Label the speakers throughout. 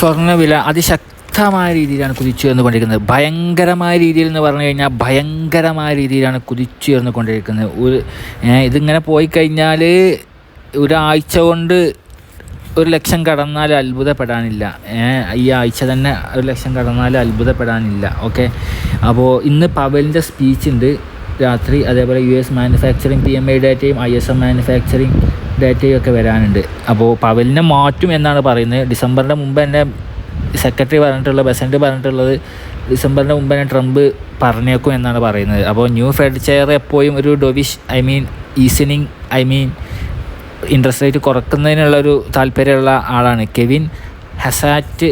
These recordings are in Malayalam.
Speaker 1: സ്വർണവില അതിശക്തമായ രീതിയിലാണ് കുതിച്ചു വന്നുകൊണ്ടിരിക്കുന്നത് ഭയങ്കരമായ രീതിയിൽ എന്ന് പറഞ്ഞു കഴിഞ്ഞാൽ ഭയങ്കരമായ രീതിയിലാണ് കുതിച്ചു കൊണ്ടിരിക്കുന്നത് ഒരു ഇതിങ്ങനെ പോയി കഴിഞ്ഞാൽ ഒരാഴ്ച കൊണ്ട് ഒരു ലക്ഷം കടന്നാൽ അത്ഭുതപ്പെടാനില്ല. ഈ ആഴ്ച തന്നെ ഒരു ലക്ഷം കടന്നാൽ അത്ഭുതപ്പെടാനില്ല. ഓക്കെ? അപ്പോൾ ഇന്ന് പവലിന്റെ സ്പീച്ച് ഉണ്ട്. രാത്രി അതേപോലെ U S manufacturing P M I ഡാറ്റയും ഐ എസ് എം മാനുഫാക്ചറിങ് ഡാറ്റയും ഒക്കെ വരാനുണ്ട്. അപ്പോൾ പവലിനെ മാറ്റും എന്നാണ് പറയുന്നത്. ഡിസംബറിന്റെ മുമ്പ് തന്നെ സെക്രട്ടറി പറഞ്ഞിട്ടുള്ള പ്രസിഡന്റ് പറഞ്ഞിട്ടുള്ളത് ഡിസംബറിന്റെ മുമ്പ് തന്നെ ട്രംപ് പറഞ്ഞേക്കും എന്നാണ് പറയുന്നത്. അപ്പോൾ ന്യൂ ഫെഡ് ചെയർ എപ്പോഴും ഒരു dovish I mean easing I mean interest rate കുറക്കുന്നതിനുള്ളൊരു താല്പര്യമുള്ള ആളാണ്. കെവിൻ ഹസാറ്റ്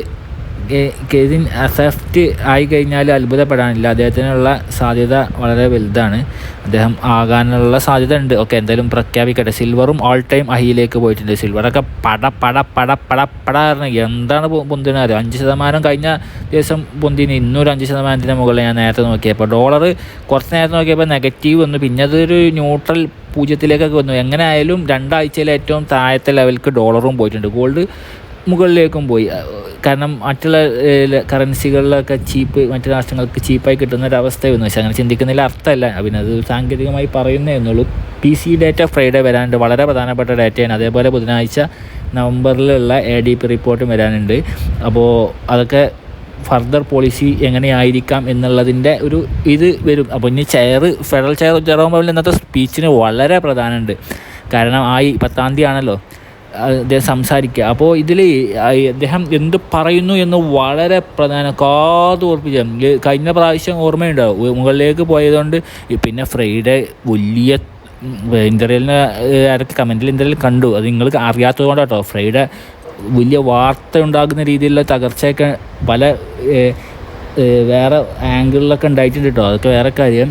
Speaker 1: കെവിൻ അസഫ്റ്റ് ആയി കഴിഞ്ഞാൽ അത്ഭുതപ്പെടാനില്ല. അദ്ദേഹത്തിനുള്ള സാധ്യത വളരെ വലുതാണ്. അദ്ദേഹം ആകാനുള്ള സാധ്യത ഉണ്ട് ഓക്കെ എന്തായാലും പ്രഖ്യാപിക്കട്ടെ. സിൽവറും ഓൾ ടൈം അഹിയിലേക്ക് പോയിട്ടുണ്ട്. സിൽവറൊക്കെ പട പട പട പട പട പറഞ്ഞ എന്താണ് പൊന്തിന് അറിയാം അഞ്ച് ശതമാനം കഴിഞ്ഞ ദിവസം പൊന്തിന്. ഇന്നൊരു അഞ്ച് ശതമാനത്തിന് മുകളിൽ ഞാൻ നേരത്തെ നോക്കിയപ്പോൾ ഡോളർ കുറച്ച് നേരത്തെ നോക്കിയപ്പോൾ നെഗറ്റീവ് വന്നു. പിന്നെ അതൊരു ന്യൂട്രൽ പൂജ്യത്തിലേക്കൊക്കെ വന്നു. എങ്ങനെ ആയാലും രണ്ടാഴ്ചയിൽ ഏറ്റവും താഴത്തെ ലെവലിലേക്ക് ഡോളറും പോയിട്ടുണ്ട്. ഗോൾഡ് മുകളിലേക്കും പോയി. കാരണം മറ്റുള്ള കറൻസികളിലൊക്കെ ചീപ്പ് മറ്റു രാഷ്ട്രങ്ങൾക്ക് ചീപ്പായി കിട്ടുന്ന ഒരു അവസ്ഥയൊന്നും പക്ഷേ അങ്ങനെ ചിന്തിക്കുന്നതിൽ അർത്ഥമല്ല. പിന്നെ അത് സാങ്കേതികമായി പറയുന്നേ എന്നുള്ളൂ പി സി ഡാറ്റ ഫ്രൈഡേ വരാനുണ്ട്. വളരെ പ്രധാനപ്പെട്ട ഡാറ്റയാണ് അതേപോലെ ബുധനാഴ്ച നവംബറിലുള്ള എ ഡി പി റിപ്പോർട്ടും വരാനുണ്ട്. അപ്പോൾ അതൊക്കെ ഫർദർ പോളിസി എങ്ങനെയായിരിക്കാം എന്നുള്ളതിന്റെ ഒരു ഇത് വരും. അപ്പോൾ ഇനി ചെയർ ഫെഡറൽ ചെയർ ജെറോം ഇന്നത്തെ സ്പീച്ചിന് വളരെ പ്രധാനമുണ്ട്. കാരണം ആയി പത്താം തീയതി ആണല്ലോ. അദ്ദേഹം സംസാരിക്കുക. അപ്പോൾ ഇതിൽ അദ്ദേഹം എന്ത് പറയുന്നു എന്ന് വളരെ പ്രധാന കാതോർപ്പിച്ച കഴിഞ്ഞ പ്രാവശ്യം ഓർമ്മയുണ്ടാവും മുകളിലേക്ക് പോയതുകൊണ്ട് പിന്നെ ഫ്രൈഡേ വലിയ ഇന്ത്യയിലിന് ആരൊക്കെ കമന്റിൽ ഇന്ത്യയിൽ കണ്ടു. അത് നിങ്ങൾക്ക് അറിയാത്തത് കൊണ്ടാട്ടോ ഫ്രൈഡേ വലിയ വാർത്ത ഉണ്ടാകുന്ന രീതിയിലുള്ള തകർച്ചയൊക്കെ പല വേറെ ആംഗിളിലൊക്കെ ഉണ്ടായിട്ടുണ്ട് കേട്ടോ അതൊക്കെ വേറെ കാര്യം.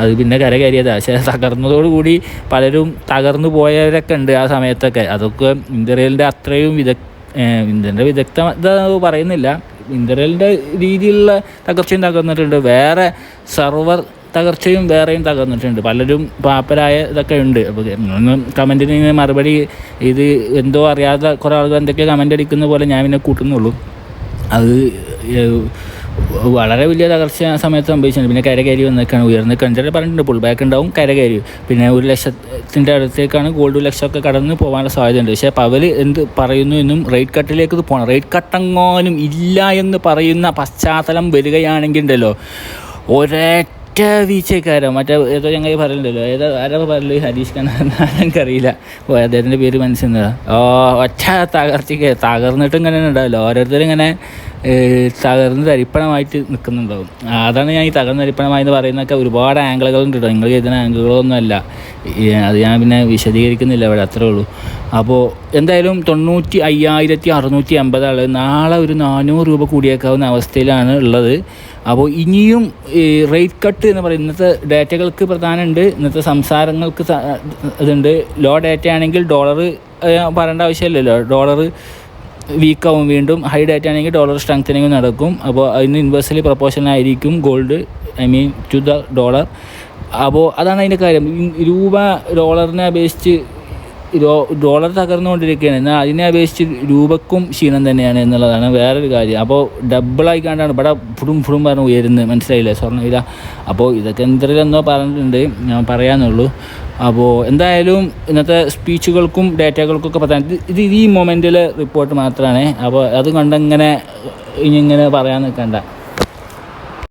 Speaker 1: അത് പിന്നെ കര കയറിയതാണ് പക്ഷേ തകർന്നതോടുകൂടി പലരും തകർന്നു പോയവരൊക്കെ ഉണ്ട് ആ സമയത്തൊക്കെ. അതൊക്കെ ഇന്ത്യയിലിന്റെ അത്രയും വിദഗ് ഇന്ത്യന്റെ വിദഗ്ധത പറയുന്നില്ല. ഇന്ത്യയിലിന്റെ രീതിയിലുള്ള തകർച്ചയും തകർന്നിട്ടുണ്ട്. വേറെ സർവർ തകർച്ചയും വേറെയും തകർന്നിട്ടുണ്ട്. പലരും പാപ്പരായ ഇതൊക്കെ ഉണ്ട്. അപ്പോൾ കമന്റിന് മറുപടി ഇത് എന്തോ അറിയാതെ കുറേ ആളുകൾ എന്തൊക്കെയോ കമന്റ് അടിക്കുന്ന പോലെ ഞാൻ പിന്നെ കൂട്ടുന്നുള്ളൂ. അത് വളരെ വലിയ തകർച്ച സമയത്ത് സംഭവിച്ചിട്ടുണ്ട്. പിന്നെ കരകയറി വന്നേക്കാണ് ഉയർന്ന് കണ്ടിട്ട് പറഞ്ഞിട്ടുണ്ട് പുൾ ബാക്ക് ഉണ്ടാവും കരകയറി. പിന്നെ ഒരു ലക്ഷത്തിന്റെ അടുത്തേക്കാണ് ഗോൾഡ് ഒരു ലക്ഷമൊക്കെ കടന്ന് പോകാനുള്ള സാധ്യതയുണ്ട്. പക്ഷേ പവൽ എന്ത് പറയുന്നു എന്നും റേറ്റ് കട്ടിലേക്ക് പോകണം. റേറ്റ് കട്ടങ്ങാനും ഇല്ല എന്ന് പറയുന്ന പശ്ചാത്തലം വരികയാണെങ്കിൽ ഉണ്ടല്ലോ ഒരൊറ്റ വീഴ്ചക്കാരോ മറ്റേ ഏതോ ഞങ്ങൾ പറയലുണ്ടല്ലോ ഏതോ ആരോ പറയൽ ഹരീഷ് എനിക്കറിയില്ല. ഓ അദ്ദേഹത്തിന്റെ പേര് മനസ്സിലാ ഓ ഒറ്റ തകർച്ചയ്ക്ക് തകർന്നിട്ട് ഇങ്ങനെ ഉണ്ടാവില്ല. ഓരോരുത്തരും ഇങ്ങനെ തകർന്ന് തരിപ്പണമായിട്ട് നിൽക്കുന്നുണ്ടാവും. അതാണ് ഞാൻ ഈ തകർന്ന് തരിപ്പണമായി എന്ന് പറയുന്നതൊക്കെ ഒരുപാട് ആംഗിളുകളുണ്ട് കേട്ടോ നിങ്ങൾ ചെയ്തിന് ആംഗിളുകളൊന്നും അല്ല. അത് ഞാൻ പിന്നെ വിശദീകരിക്കുന്നില്ല ഇവിടെ അത്രേ ഉള്ളൂ. അപ്പോൾ എന്തായാലും തൊണ്ണൂറ്റി അയ്യായിരത്തി അറുന്നൂറ്റി അമ്പത് ആൾ നാളെ ഒരു നാനൂറ് രൂപ കൂടിയേക്കാവുന്ന അവസ്ഥയിലാണ് ഉള്ളത്. അപ്പോൾ ഇനിയും റേറ്റ് കട്ട് എന്ന് പറയുന്നത് ഇന്നത്തെ ഡാറ്റകൾക്ക് പ്രധാനമുണ്ട്. ഇന്നത്തെ സംസാരങ്ങൾക്ക് ഇതുണ്ട്. ലോ ഡാറ്റ ആണെങ്കിൽ ഡോളർ പറയേണ്ട ആവശ്യമില്ലല്ലോ. ഡോളർ വീക്കാവും വീണ്ടും. ഹൈ ഡാറ്റ ആണെങ്കിൽ ഡോളർ സ്ട്രെങ്തനിങ് നടക്കും. അപ്പോൾ അതിന് inversely പ്രപ്പോർഷനായിരിക്കും gold I mean to the dollar അപ്പോൾ അതാണ് അതിന്റെ കാര്യം. രൂപ ഡോളറിനെ അപേക്ഷിച്ച് ഡോളർ തകർന്നുകൊണ്ടിരിക്കുകയാണ്. എന്നാൽ അതിനെ അപേക്ഷിച്ച് രൂപക്കും ക്ഷീണം തന്നെയാണ് എന്നുള്ളതാണ് വേറൊരു കാര്യം. അപ്പോൾ ഡബിളായി കണ്ടാണ് ഇവിടെ ഫുടും ഫുഡും പറഞ്ഞ് ഉയരുന്നത്. മനസ്സിലായില്ലേ? സ്വർണവില. അപ്പോൾ ഇതൊക്കെ എന്തെങ്കിലുമെന്നോ പറഞ്ഞിട്ടുണ്ട്. ഞാൻ പറയാന്നുള്ളൂ അപ്പോൾ എന്തായാലും ഇന്നത്തെ സ്പീച്ചുകൾക്കും ഡേറ്റകൾക്കൊക്കെ പറയാൻ ഇത് ഈ മൊമെന്റിൽ റിപ്പോർട്ട് മാത്രമാണ് അപ്പോൾ അത് കണ്ടങ്ങനെ ഇനി ഇങ്ങനെ പറയാൻ നിൽക്കണ്ട